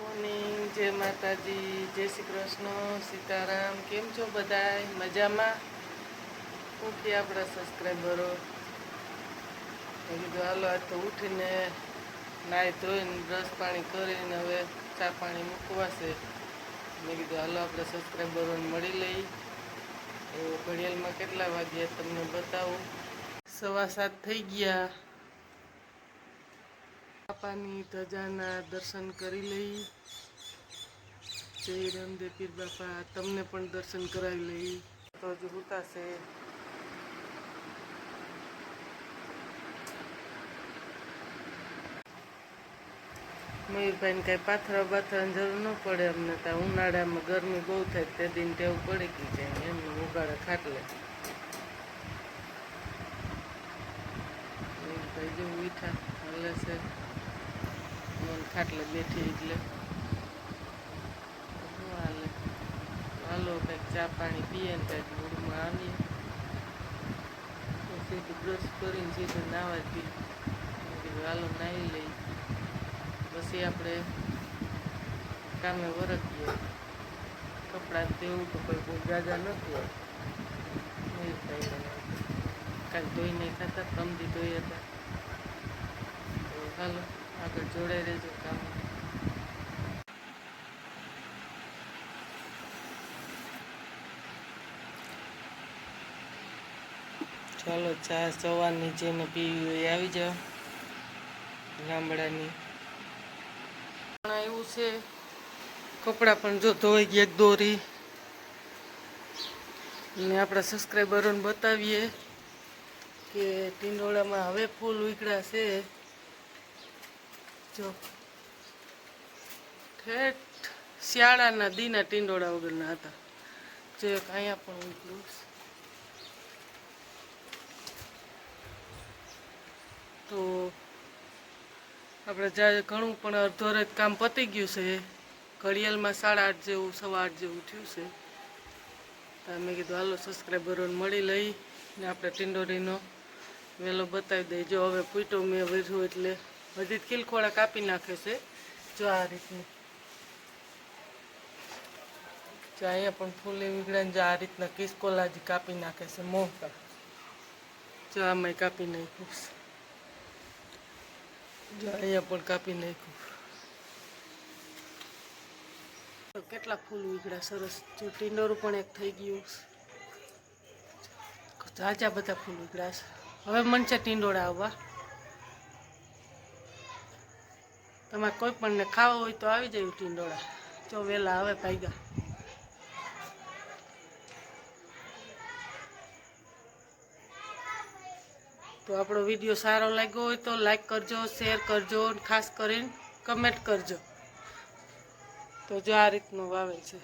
Morning, જય માતાજી, જય શ્રી કૃષ્ણ, સીતારામ, કેમ છો બધાય? મજામાં? ઉઠી આપણા સબસ્ક્રાઈબરો. કીધું, હાલો આ તો ઉઠીને નાહી ધોઈને બ્રશ પાણી કરીને હવે ચા પાણી મૂકવાશે મેં કીધું, હાલો, આપણે સબસ્ક્રાઈબરોને મળી લઈ. તો ઘડિયાળમાં કેટલા વાગ્યા તમને બતાવું. સવા સાત થઈ ગયા. બાપાની ધજાના દર્શન કરી લઈ. જય રામદેવ પીર બાપા, તમને પણ દર્શન કરાવી લઈ. તો હજુ હુતાશે મયુરભાઈને કાંઈ પાથરા બાથરાની જરૂર ન પડે અમને ત્યાં ઉનાળામાં ગરમી બહુ થાય તે દિન ટેવ પડી ગઈ છે એમને ઉગાડે ખાટલે. મયુરભાઈ જેવું મીઠા હાલે છે. મન ખાટલે બેઠી એટલે હાલે. હાલો, કંઈક ચા પાણી પીએ ને કંઈક મૂળમાં આવીએ. સીધું બ્રશ કરીને સીધું નાવા જ હાલો, નાહી લઈ. પછી આપણે કામે વરખીએ કપડાં તેવું તો કોઈ બહુ જાજા નથી કાલ ધોઈ નહીં ખાતા તમદી ધોઈ હતા. હાલો. જોડાઈ રહેજો કામ. ચાલો ચા સવારની જેને પીવી હોય આવી જાઓ ગામડાની. પણ એવું છે. કપડાં પણ જો ધોઈ ગયા એક દોરી. ને આપણા સબસ્ક્રાઈબરોને બતાવીએ કે ટીંડોળામાં હવે ફૂલ ઉકળા છે. જો. ઠેઠ શિયાળાના દીના ટીંડોળા વગરના હતા. જો એક અહીંયા પણ છે. તો આપણે જ્યારે ઘણું પણ અડધો રાત કામ પતી ગયું છે, ઘડિયાળમાં સાડા આઠ જેવું, સવા આઠ જેવું થયું છે, તો મેં કીધું, હાલો સબસ્ક્રાઈબરોને મળી લઈ ને આપણે ટીંડોળીનો વહેલો બતાવી દઈ જો હવે પૂટો મેં વર્યું એટલે જ ખીલખોડા કાપી નાખે છે. જો આ રીતની. જો અહીંયા પણ ફૂલે વીગડાને જો આ રીતના કિસકોલા જ કાપી નાખે છે મોટા જો આમાં કાપી નાખ્યું જો અહીંયા પણ કાપી નાખ્યું કેટલા ફૂલ વીગડા સરસ. જો ટીંડોરું પણ એક થઈ ગયું ઝાઝા બધા ફૂલ વીગડા છે. હવે મન છે ટીંડોળા આવવા. તમારે કોઈ પણને ખાવા હોય તો આવી જાય ટીંડોળા. જો વહેલા આવે ભાગ્યા. તો આપણો વીડિયો સારો લાગ્યો હોય તો લાઈક કરજો શેર કરજો ખાસ કરીને કમેન્ટ કરજો. તો જો આ રીતનું વાવે છે.